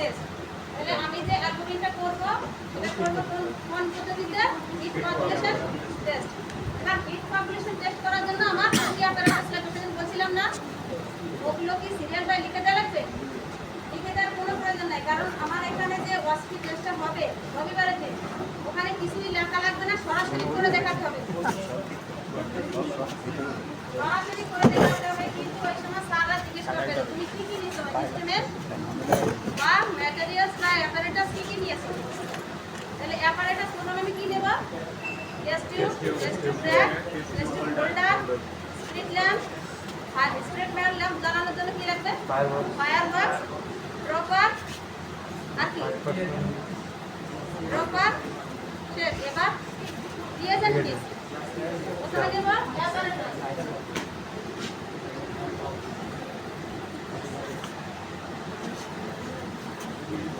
Test তাহলে আমি যে অ্যালবুমিনটা করব সেটা করব কোন কোন হিট পপুলেশন টেস্ট এবার হিট পপুলেশন টেস্ট করার জন্য আমার বলছিলাম না, ওগুলো কি সিরিয়াল লিখে দেওয়া লাগবে? লিখে দেওয়ার কোনো প্রয়োজন নাই, কারণ আমার এখানে যে ওয়াসপি টেস্টটা হবে রবিবারের দিন ওখানে কিছুই লেখা লাগবে না, সরাসরি করে দেখাতে হবে। সরাসরি করে দেখাতে হবে, কিন্তু ওই সময় স্যাররা জিজ্ঞেস করবে, তুমি কি কি নিয়েছো? ইনস্ট্রুমেন্ট বা ম্যাটেরিয়ালস বা অ্যাপারেটাস কি কি নিয়েছো তাহলে অ্যাপারেটাস প্রথমে আমি কি নেব? Test tube test tube rack test tube holder spirit lamp আর স্প্রিট ল্যাম্প জ্বালানোর জন্য কি লাগবে? ফায়ার বক্স ড্রপার আর কি? ড্রপার এবার দিয়েছেন কি? প্রথমে নেব অ্যাপারেটাস যেদিনকে করে দেখাচ্ছিলাম সেই ইনস্ট্রুমেন্টগুলো সব দেখানো আছে তাহলে বাই দ্য বাই বলা যাবে না কোনো আর লেখার প্রয়োজন নেই অ্যাপারেটাসগুলো পার্টগুলো সব নিলাম এবার দিয়ে দেবো কি কি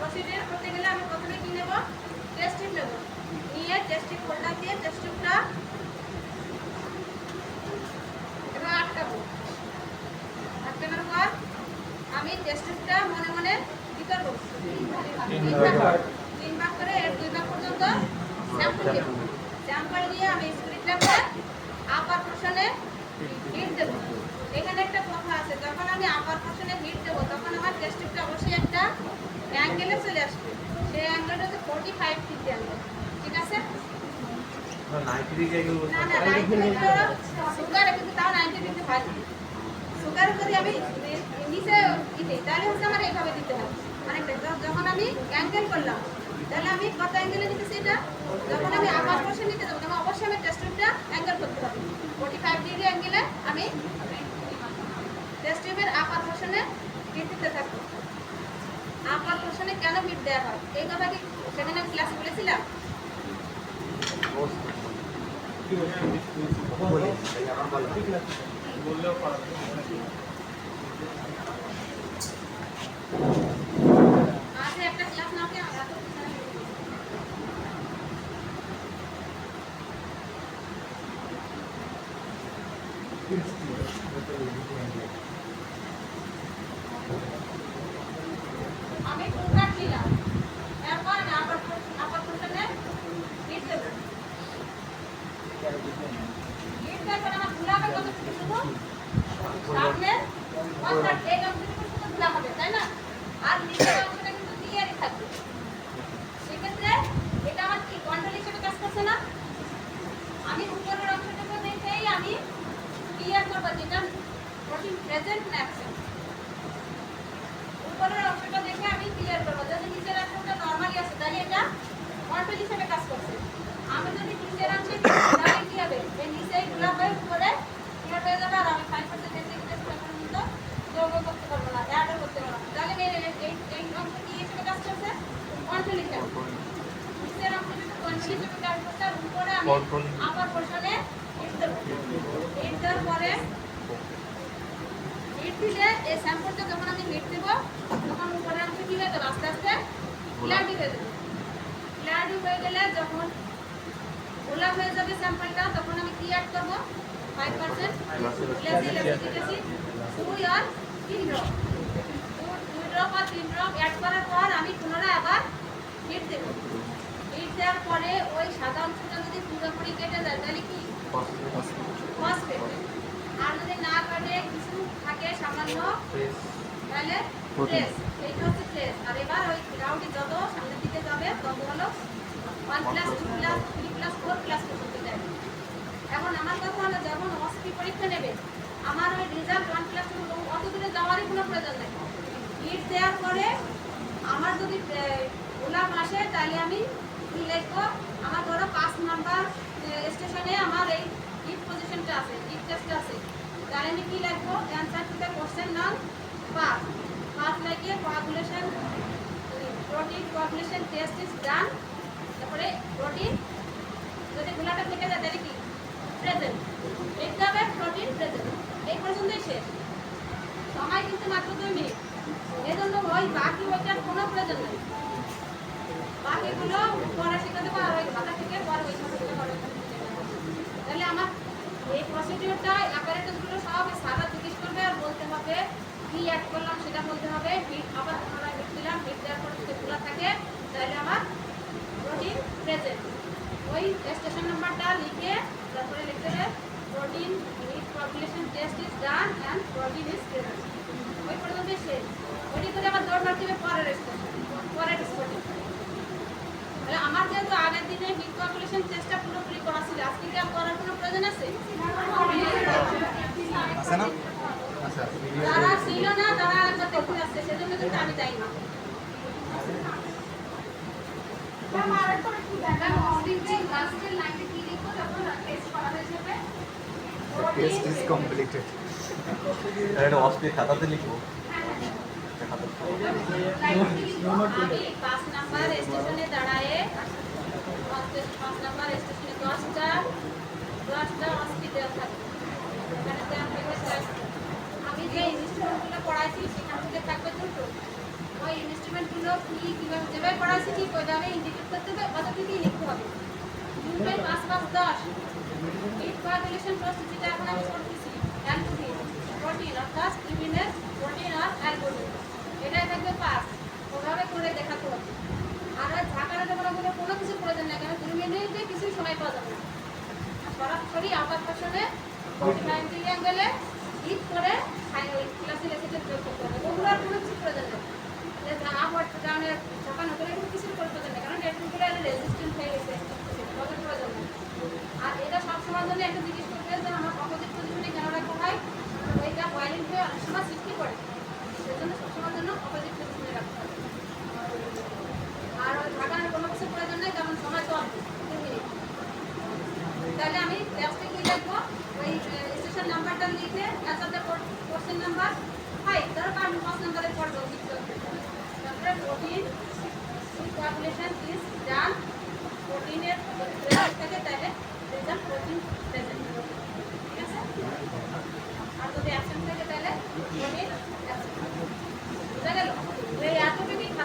প্রসিডিউর করতে গেলে আমি প্রথমে কি নেব? টেস্ট টিউব নেব। নিয়ে টেস্ট টিউব হোল্ডার দিয়ে টেস্ট এবার আটকাবো। আটকানোর পর আমি টেস্ট টিউবটা মনে মনে কি করব? তিন ভাগ করে। এর দুই ভাগ পর্যন্ত স্যাম্পল দেব। স্যাম্পল দিয়ে আমি স্প্রিট আপার পোর্শনে হিট দেবো। এখানে একটা কথা আছে যখন আমি আপার পোর্শনে হিট দেবো তখন আমার টেস্ট টিউবটা অবশ্যই একটা অ্যাঙ্গেলে চলে আসবে। সেই অ্যাঙ্গেলটা হচ্ছে ফোর্টি ফাইভ ডিগ্রি অ্যাঙ্গেল ঠিক আছে? No, 90 degree না না নাইনটি ডিগ্রি সুগারে কিন্তু তাও নাইনটি ডিগ্রি ভাজি সুগার যদি আমি নিচে দিতে তাহলে হচ্ছে আমার এইভাবে দিতে হবে অনেকটা যখন আমি অ্যাঙ্গেল করলাম তাহলে আমি কত অ্যাঙ্গেলে নিতেছি এটা? যখন আমি পোর্শন নিতে যাব তখন অবশ্যই আমি টেস্টটা অ্যাঙ্গেল করতে হবে। ফোর্টি ফাইভ ডিগ্রি অ্যাঙ্গেলে আমি টেস্ট টিউবের আপার দিতে থাকব। আপার প্রশ্নে কেন হিট দেওয়া হয়? এই কথা কি সেখানে ক্লাস বলেছিলাম? আজকে আপনারা এই কম্পিটিশনটা খেলা হবে দিলে এই স্যাম্পলটা যখন আমি হিট দেব তখন উপরের অংশ কি হয়ে যাবে আস্তে আস্তে ক্লারিটি হয়ে যাবে। ক্লারিটি হয়ে গেলে যখন গোলাপ হয়ে যাবে স্যাম্পলটা তখন আমি কি অ্যাড করব? ফাইভ পার্সেন্ট দুই আর তিন ড্রপ দুই ড্রপ আর তিন ড্রপ অ্যাড করার পর আমি পুনরায় আবার হিট দেবো। হিট দেওয়ার পরে ওই সাদা অংশটা যদি পুরোপুরি কেটে যায় তাহলে কি? ফসফেট আর যদি না কাটে কিছু থাকে সামান্য। তাহলে Protein. এইটা হচ্ছে প্লেস আর এবার ওই রাউন্ডে যত সামনের দিকে যাবে তত হলো one plus two plus three plus four plus পর্যন্ত যাবে এখন আমার কথা হলো যখন অস্পি পরীক্ষা নেবে আমার ওই রেজাল্ট ওয়ান প্লাস টু অত দূরে যাওয়ারই কোনো প্রয়োজন নেই। ইট দেওয়ার পরে আমার যদি গোলাপ আসে তাহলে আমি কি লিখব? আমার ধরো পাঁচ নাম্বার স্টেশনে আমার এই ইট পজিশনটা আছে ইট টেস্টটা আছে। তাহলে আমি কি লিখব অ্যান্সার টু দ্য কোশ্চেন নাম পাঁচ পাঁচ লাগিয়ে coagulation protein coagulation test is done তারপরে প্রোটিন যদি গোলাটা থেকে যায় তাহলে কি? প্রেজেন্ট লিখতে হবে প্রোটিন প্রেজেন্ট এই পর্যন্তই শেষ। সময় কিন্তু মাত্র দুই মিনিট। এজন্য ওই বাকি ওইটার কোনো প্রয়োজন নেই। বাকিগুলো পরে শিখে দেবো আর ওই খাতা থেকে পরে ওই খাতা থেকে পরে ওই খাতা। তাহলে আমার এই প্রসিডিওরটা অ্যাপারেটাসগুলো সব সারা জিজ্ঞেস করবে আর বলতে হবে কি অ্যাড করলাম সেটা বলতে হবে। হিট আবার পুনরায় হিট দিলাম হিট দেওয়ার পর যদি খোলা থাকে, তাহলে আমার প্রোটিন প্রেজেন্ট ওই স্টেশন নাম্বারটা লিখে তারপরে লিখতে হবে protein heat population test is done and protein is present ওই পর্যন্ত শেষ। ওইটি করে আবার দৌড় মারতে হবে পরের স্টেশন পরের স্পটে আমার যেহেতু আগের দিনে হিট পপুলেশন টেস্টটা পুরোপুরি করা ছিল আজকে কি করার কোনো প্রয়োজন আছে? আছে না? আচ্ছা যারা ছিল না তারা আরেকবার দেখে আসছে সেজন্য কিন্তু আমি যাই না। টেস্ট ইজ কমপ্লিটেড এটা অস্পি খাতাতে লিখব। পাঁচ নাম্বার ইন্ডিকেট করতে হবে অতটুকুই লিখতে হবে পাঁচ পাঁচ দশ হিট কোয়াগুলেশন আর এটাই থাকবে পাস ওভাবে করে দেখাতে হবে। আর ওই ঝাঁকানো বলে কোনো কিছু প্রয়োজন নেই কারণ দুই মিনিটে কিছু সময় পাওয়া যাবে না। সরাসরি আপাত ফসলে নাইনটি অ্যাঙ্গেলে হিট করে ক্লাসে লেখেতে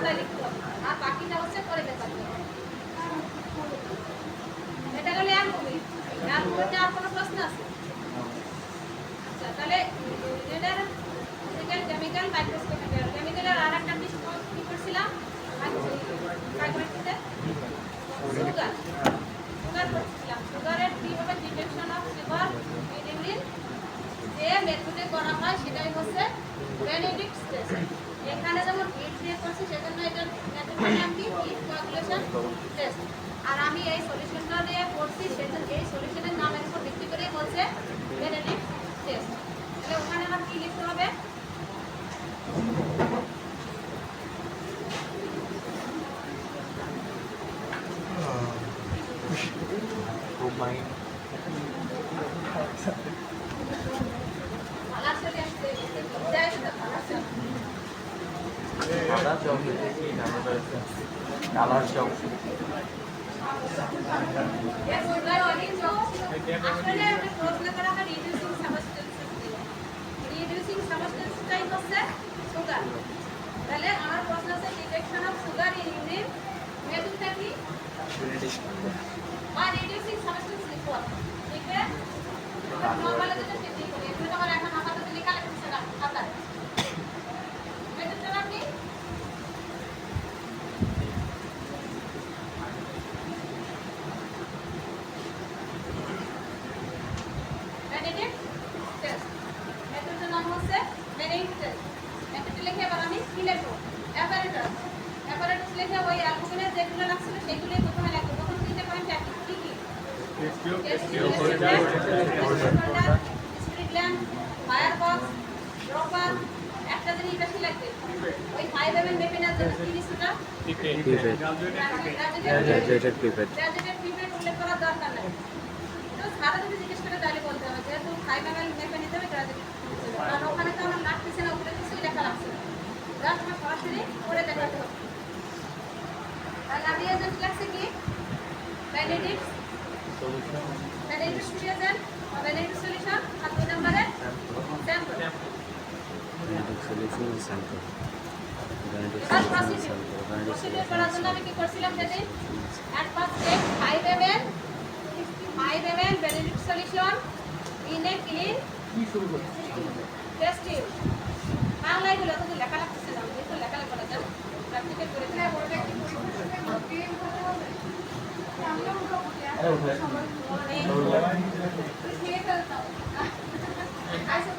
Наталья. কালার চক আসলে একটা প্রশ্ন করা হয় রিডিউসিং সাবস্টেন্সেস দিয়ে রিডিউসিং সাবস্টেন্সটাই হচ্ছে সুগার তাহলে আমার প্রশ্ন হচ্ছে detection of sugar in urine মেথডটা কি বা রিডিউসিং সাবস্টেন্স লিখো লিখবে নরমাল যেটা সেটি করি এগুলো আমার এখন আমাদের লেখা লাগছে না খাতায় মেথডটা নাম কি Benedict test. মেথডটার নাম হচ্ছে Benedict test. মেথডটা লিখে ওই অ্যালবুমিনের যেগুলো লাগছিল সেগুলোই প্রথমে লাগবে প্রথম তিনটে পয়েন্ট কি কি spirit lamp fire box dropper একটা জিনিস বেশি লাগবে ওই ফাইভ এম এম মেপিনার জন্য কি লিস্টটা প্রিপেড প্রিপেড উল্লেখ করার দরকার নাই। তো সারা যদি জিজ্ঞেস করে তাহলে বলতে হবে যেহেতু ফাইভ এম এল মেপে নিতে হবে গ্রাজুয়েটেড কারণ ওখানে তো আমার লাগতেছে না উপরে কিছুই লেখা লাগছে। না জাস্ট আমার সরাসরি করে দেখাতে হবে তাহলে আমি এজেন্ট লাগছে কি? বেনিডিক্স বেনিডিক্স রিয়েজেন্ট বেনিডিক্স সলিউশন আর দুই নম্বরে? স্যাম্পল সলিউশন স্যাম্পল এবার প্রসিডিউর প্রসিডিউর করার জন্য আমি কি করছিলাম সেদিন? First take 5 ml 5 ml benedict solution in a clean test tube বাংলায়গুলো তো লেখা লাগতেছে না আমি তো লেখা লেখা না প্র্যাকটিক্যাল করে দিলাম আইসো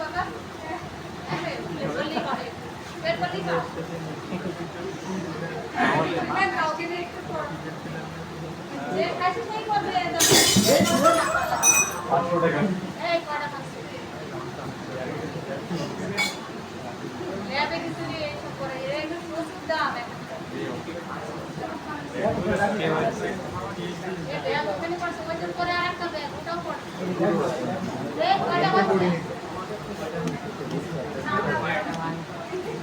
ওই যে পরে আর একটা ব্যাগ ওটাও পড়ছে এই কটা খাচ্ছে কি কি ভাই আপনি আচ্ছা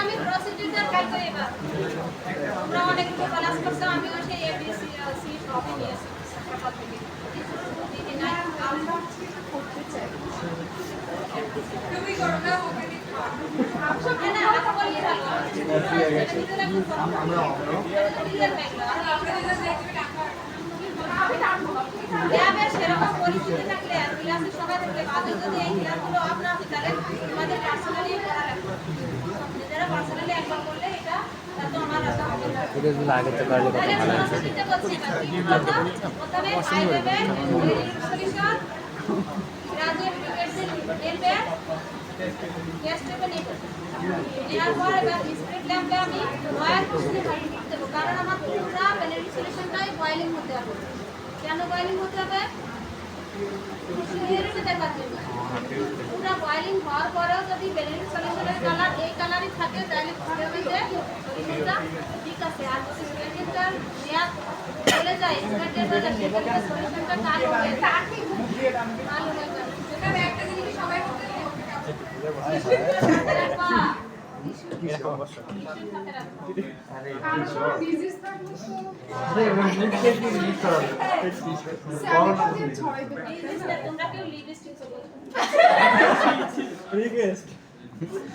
আমি প্রসিডিউরটা কাজ করি এবার। তোমরা অনেকগুলো ক্লাস করছ, আমিও সেই এবিসি সি সবই নিয়েছি। সকাল থেকে লাগবে আমরা সেরকম পরিস্থিতি থাকলে সবাই থাকলে যদি এই ক্লাসগুলো আপনার হতো তাহলে তোমাদের পার্সোনালি করা লাগবে নিজেরা পার্সোনালি একবার করলে এটা তা আমার রাখা হবে। না ভিডিওগুলো আগে তো করলে কত ভালো হতো সরাসরিতে বলছি না কি বলতো প্রথমে five ML solution graduate preparation নেবে টেস্ট পেপার নেবে। নেওয়ার পর এবার স্প্রিট ল্যাম্পে আমি হাইট দেবো কারণ আমার পুরো বেনারি সলিউশনটাই বয়েলিং হতে হবে। কেন বয়েলিং হতে হবে? পুরো বয়েলিং হওয়ার পরেও যদি বেনারি সলিউশনের কালার এই কালারই থাকে তাহলে বুঝতে হবে যে সলিউশনটা ঠিক আছে। আর যদি সলিউশনটা নেওয়ার চলে যায় যায়। সলিউশনটা কালো একটা জিনিস সবাই করতে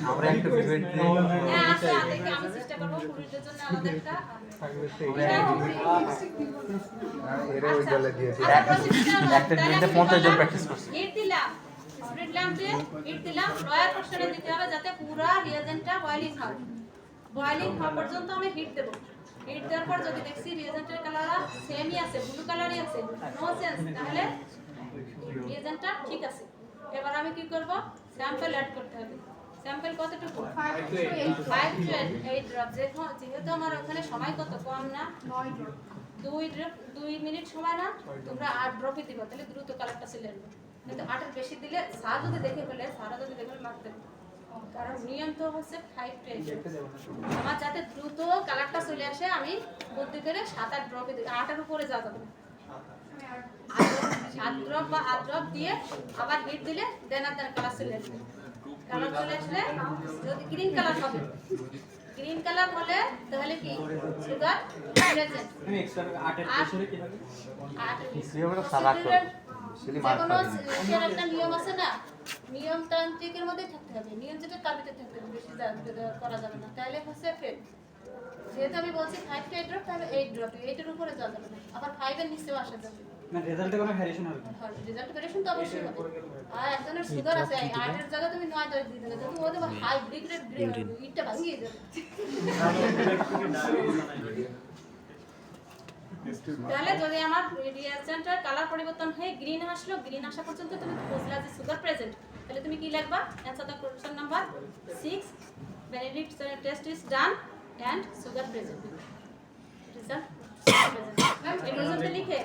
আমরা একটা ইভেন্ট হ্যাঁ আচ্ছা দেখি আমি চেষ্টা করব জন প্র্যাকটিস করছে ল্যাম্পে হিট দিলাম লয়ার পোর্শনে দিতে হবে যাতে পুরো রিয়েজেন্টটা বয়লিং হয়। বয়লিং হওয়া পর্যন্ত আমি হিট দেবো। হিট দেওয়ার পর যদি দেখছি রিয়েজেন্টের কালার সেমই আছে ব্লু কালারই আছে নো চেঞ্জ তাহলে রিয়েজেন্টটা ঠিক আছে। এবার আমি কি করব? স্যাম্পল অ্যাড করতে হবে। স্যাম্পল কতটুকু? ফাইভ টু এইট ড্রপ যেহেতু আমার ওখানে সময় কত? কম না? দুই ড্রপ দুই মিনিট সময় না? তোমরা আট ড্রপই দিবা তাহলে দ্রুত কালারটা চলে আসবে কিন্তু আটের বেশি দিলে স্যার যদি দেখে ফেলে স্যারও যদি দেখে ফেলে মারতে কারণ নিয়ম তো হচ্ছে ফাইভ টু এইট আমার যাতে দ্রুত কালারটা চলে আসে আমি বুদ্ধি করে সাত আট ড্রপে দিই। আটের উপরে যাওয়া যাবে সাত ড্রপ বা আট ড্রপ দিয়ে আবার হিট দিলে দেন আর দেন কালার চলে আসবে কালার চলে আসলে যদি গ্রিন কালার হবে। গ্রিন কালার হলে তাহলে কি? সুগার আর সেটি একটা নিয়ম আছে না? নিয়মতান্ত্রিকের মধ্যে থাকতে হবে। নিয়ম যেটা তার ভিতরে থাকতে হবে বেশি করা যাবে না। তাহলে হচ্ছে ফেল যেহেতু আমি বলছি ফাইভ টু এইট ড্রপ তাহলে এইট ড্রপ এইটের উপরে যাওয়া যাবে না। আবার ফাইভের নিচেও আসা যাবে। না রেজাল্টে কোনো ভ্যারিয়েশন হবে রেজাল্ট ভেরিয়েশন তো অবশ্যই হবে। আর একজনের সুগার আছে আটের জায়গায় তুমি নয় দশ দিয়ে দেবে কিন্তু ওদের হাই ব্রিগ্রেড ইটটা ভাঙিয়ে যাবে। তাহলে যদি আমার রিয়াজেন্টের কালার পরিবর্তন হয়ে গ্রিন আসলো গ্রিন আসা পর্যন্ত তুমি বুঝলা যে সুগার প্রেজেন্ট তাহলে তুমি কি লিখবা? Answer the question number 6 Benedict test is done and sugar present result এই পর্যন্ত লিখে?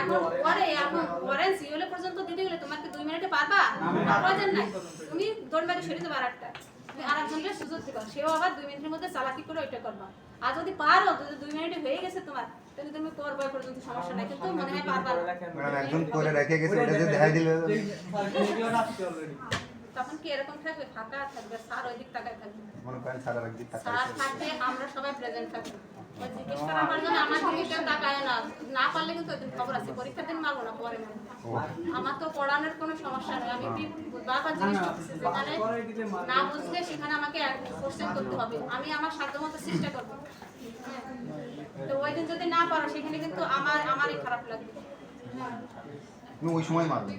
এখন পরে এখন পরে সিওলে পর্যন্ত দিতে গেলে তোমার কি দুই মিনিটে পারবা? নাই তুমি দৌড় মেরে সরে দেবা আরেকটা। তুমি আরেকজনকে সুযোগ দিবা। সেও আবার দুই মিনিটের মধ্যে চালাকি করে ওইটা করবা। আর যদি পারো দুই মিনিটে হয়ে গেছে তোমার তাহলে তুমি করবা এই পর্যন্ত সমস্যা নাই কিন্তু মনে হয় পারবা না। ম্যাডাম করে রেখে গেছে ওটা যে দেখাই দিলে। তখন কি এরকম থাকবে? ফাঁকা থাকবে? স্যার ওই দিক তাকায় থাকবে। মনে করেন স্যার সারা একদিন টাকা স্যার থাকবে। আমরা সবাই প্রেজেন্ট থাকব ওই জিজ্ঞেস করার পর যেন আমার দিকে কেউ তাকায় না। না পারলে কিন্তু ওই দিন খবর আছে। পরীক্ষার দিন মারবো না পরে। আমার তো পড়ানোর কোনো সমস্যা নেই। আমি বারবার জিজ্ঞেস করতেছি যেখানে না বুঝলে সেখানে আমাকে কোশ্চেন করতে হবে। আমি আমার সাধ্য মতো চেষ্টা করব। হ্যাঁ। তো ওই দিন যদি না পারো সেখানে কিন্তু আমার আমারই খারাপ লাগবে। ওই সময় মারবেন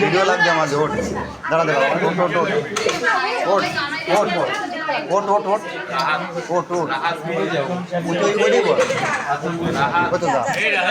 ভিডিও লাগছে আমার ওট দাঁড়া দাঁড়া ওট ওট ওট ওট ওট ওট ওট ওট ওট ওট ওট ওই ওইটাই বল ওই তো দা আমাদের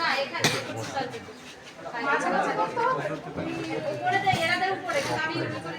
না, এখানে মাঝামাঝি করতে হবে। উপরে দেয়, এরা দেয় উপরে, আমি উপরে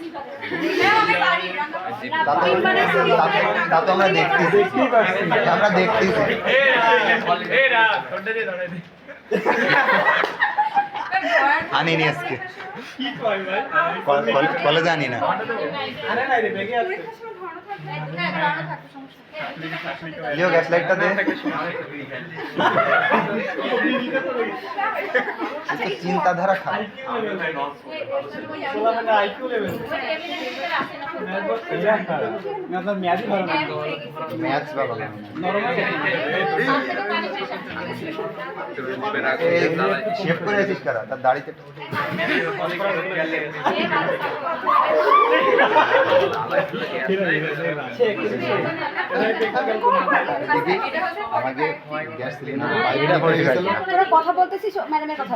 তা তো আমরা দেখতেছি আমরা দেখতেছি আনি নি আজকে। কলেজ কল- কলেজে আনি না। লিও গ্যাস লাইটটা দে। একটু চিন্তাধারা খারাপ। শেভ করে আছিস কারা তার দাড়িতে আমাকে গ্যাস সিলিন্ডার কথা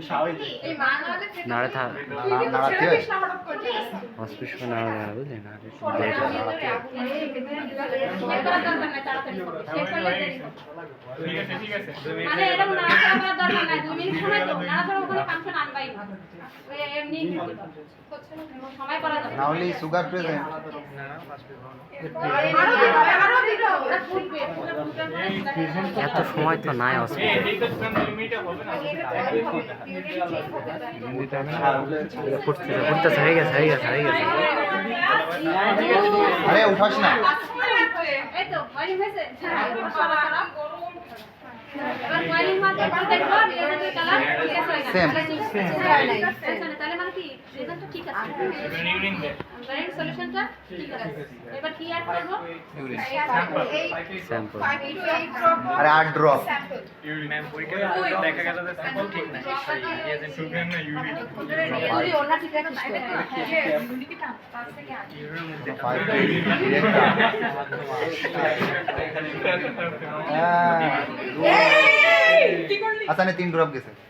হয়ে হয় মানে সুগার প্রেজেন্ট এত সময় তো নাই এই হসপিটাল এই তো স্ট্যান্ড লিমিটে হবে না ফুটতেছে ফুটতেছে হয়ে গেছে হয়ে গেছে হয়ে গেছে আরে উঠাস না এই তো ওয়ারিং হয়েছে হ্যাঁ সারা সারা এবার ওয়ারিং মাত্র একটু দেখো রিলেটেড কালার ঠিক আছে Same. Same. তাহলে মানে কি রেজাল্ট ঠিক আছে ইউরিন দে কারেন্ট সলিউশনটা ঠিক আছে এবার কি অ্যাড করব স্যাম্পল আরে আট ড্রপ ইউরিন ম্যাম পরীক্ষা দেখা গেল যে স্যাম্পল ঠিক নাই সুগার না ইউরিন তুই ওনা ঠিক রাখিস তো। ফাইভ আচ্ছা নে তিন ড্রপ গেছে চার পাঁচ দুই নাই বাইরে বলি দিয়ে ভাই তুই এটা তো বেশি দিলে কি হয় দেখছ সাথে সাথে গ্রিন হয়ে গেছে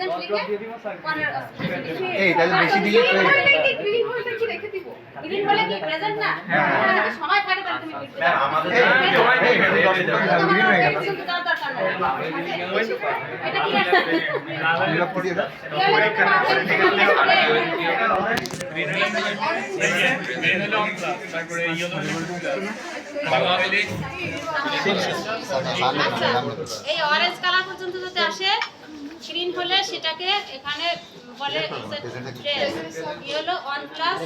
এই তাহলে বেশি দিলে গ্রিন কি প্রেজেন্ট না সময় থাকে তাহলে তুমি হয়ে গেল এটা কি এই অরেঞ্জ কালার পর্যন্ত যদি আসে গ্রিন হলে সেটাকে এখানে বলে ইয়েলো হলো? One plus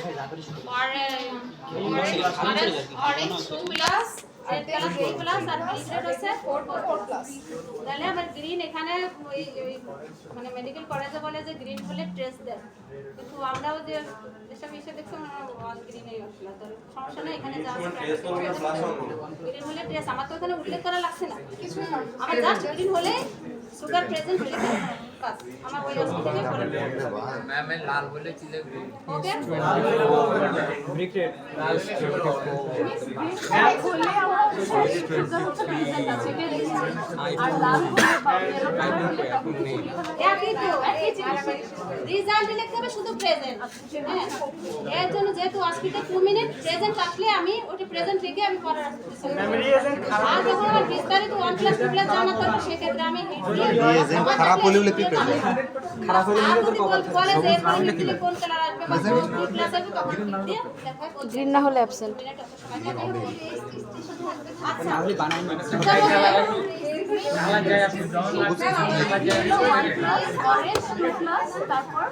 orange two plus red colour three plus আর গ্রিন হচ্ছে ফোর প্লাস তাহলে আবার গ্রিন এখানে মানে মেডিকেল কলেজে বলে যে গ্রিন হলে ট্রেস দেয়। কিন্তু আমরাও যে যেসব ইসে দেখছি আসলে সমস্যা নেই এখানে যা গ্রিন হলে ট্রেস আমার তো এখানে উল্লেখ করা লাগছে না। আমার জাস্ট গ্রিন হলে সুগার প্রেজেন্ট হলে আমার ওই লাল চিলে ওকে রেজাল্ট লিখতে শুধু প্রেজেন্ট এর জন্য যেহেতু হসপিটাল টু প্রেজেন্ট আসলে আমি ওটা প্রেজেন্ট লিখে আমি পড়ার আর যখন সেক্ষেত্রে আমি না হলে অ্যাবসেন্ট তারপর